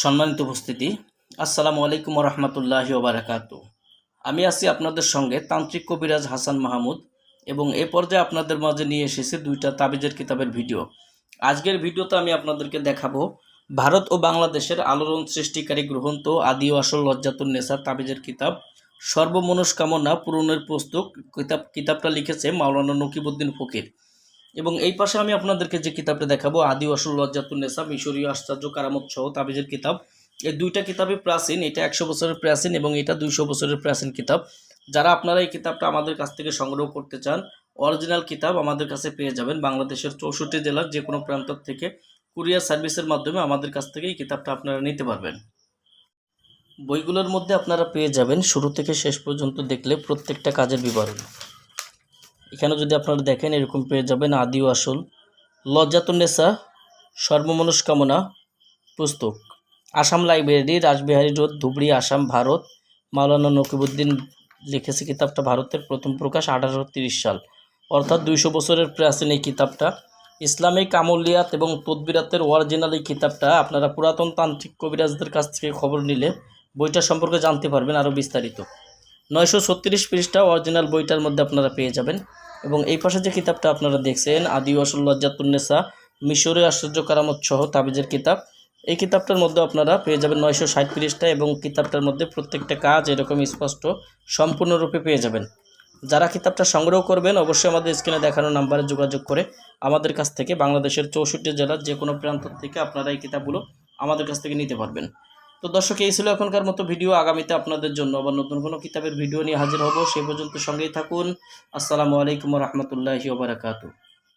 সম্মানিত উপস্থিতি, আসসালামু আলাইকুম রহমতুল্লাহ ওবরাকাত। আমি আছি আপনাদের সঙ্গে তান্ত্রিক কবিরাজ হাসান মাহমুদ এবং এ পর্যায়ে আপনাদের মাঝে নিয়ে এসেছি দুইটা তাবিজের কিতাবের ভিডিও। আজকের ভিডিওতে আমি আপনাদেরকে দেখাবো ভারত ও বাংলাদেশের আলোড়ন সৃষ্টিকারী গ্রন্থ আদি ও আসল লজ্জাতুন নেসার তাবিজের কিতাব, সর্বমনস্কামনা পূরণের পুস্তক কিতাব কিতাবটা লিখেছে মাওলানা নকিবুদ্দিন ফকির। এবং এই পাশে আমি আপনাদেরকে যে কিতাবটা দেখাবো, আদি আসল লজ্জাতুন নেসা মিশরীয় আশ্চর্য কারামত সহ তাবিজের কিতাব। এই দুইটা কিতাবই প্রাচীন, এটা একশো বছরের প্রাচীন এবং এটা দুইশো বছরের প্রাচীন কিতাব। যারা আপনারা এই কিতাবটা আমাদের কাছ থেকে সংগ্রহ করতে চান, অরিজিনাল কিতাব আমাদের কাছে পেয়ে যাবেন বাংলাদেশের চৌষট্টি জেলার যে কোনো প্রান্ত থেকে। কুরিয়ার সার্ভিসের মাধ্যমে আমাদের কাছ থেকে এই কিতাবটা আপনারা নিতে পারবেন। বইগুলোর মধ্যে আপনারা পেয়ে যাবেন শুরু থেকে শেষ পর্যন্ত দেখলে প্রত্যেকটা কাজের বিবরণ। এখানে যদি আপনারা দেখেন, এরকম পেয়ে যাবেন আদি ও আসল। লজ্জাতুন্নেসা সর্বমনস্কামনা, পুস্তক। Assam library, Rashbehari road, Dhubri, Assam, Bharat. মাওলানা নকিবুদ্দিন লিখেছে কিতাবটা ভারতের প্রথম প্রকাশ, আঠারোশো সাল। অর্থাৎ দুইশো বছরের প্রাচীন এই কিতাবটা। ইসলামিক আমলিয়াত এবং তদবিরাতের অরিজিনাল এই কিতাবটা আপনারা পুরাতন তান্ত্রিক কবিরাজদের কাছ থেকে খবর নিলে বইটা সম্পর্কে জানতে পারবেন আরও বিস্তারিত। নয়শো ছত্রিশ পৃষ্ঠা অরিজিনাল বইটার মধ্যে আপনারা পেয়ে যাবেন। এবং এই পাশে যে কিতাবটা আপনারা দেখছেন, আদি আসল লজ্জাতুন্নেসা মিশরে আশ্চর্য কারামত সহ তাবিজের কিতাব, এই কিতাবটার মধ্যে আপনারা পেয়ে যাবেন নয়শো ষাট পৃষ্ঠা এবং কিতাবটার মধ্যে প্রত্যেকটা কাজ এরকম স্পষ্ট, সম্পূর্ণরূপে পেয়ে যাবেন। যারা কিতাবটা সংগ্রহ করবেন, অবশ্যই আমাদের স্ক্রিনে দেখানো নাম্বারে যোগাযোগ করে আমাদের কাছ থেকে বাংলাদেশের চৌষট্টি জেলার যে কোনো প্রান্ত থেকে আপনারা এই কিতাবগুলো আমাদের কাছ থেকে নিতে পারবেন। তো দর্শক, এই ছিল এখনকার মতো ভিডিও। আগামীতে আপনাদের জন্য আবার নতুন কোনো কিতাবের ভিডিও নিয়ে হাজির হব। সে পর্যন্ত সঙ্গেই থাকুন। আসসালামু আলাইকুম রহমতুল্লাহি ওবরাকাতু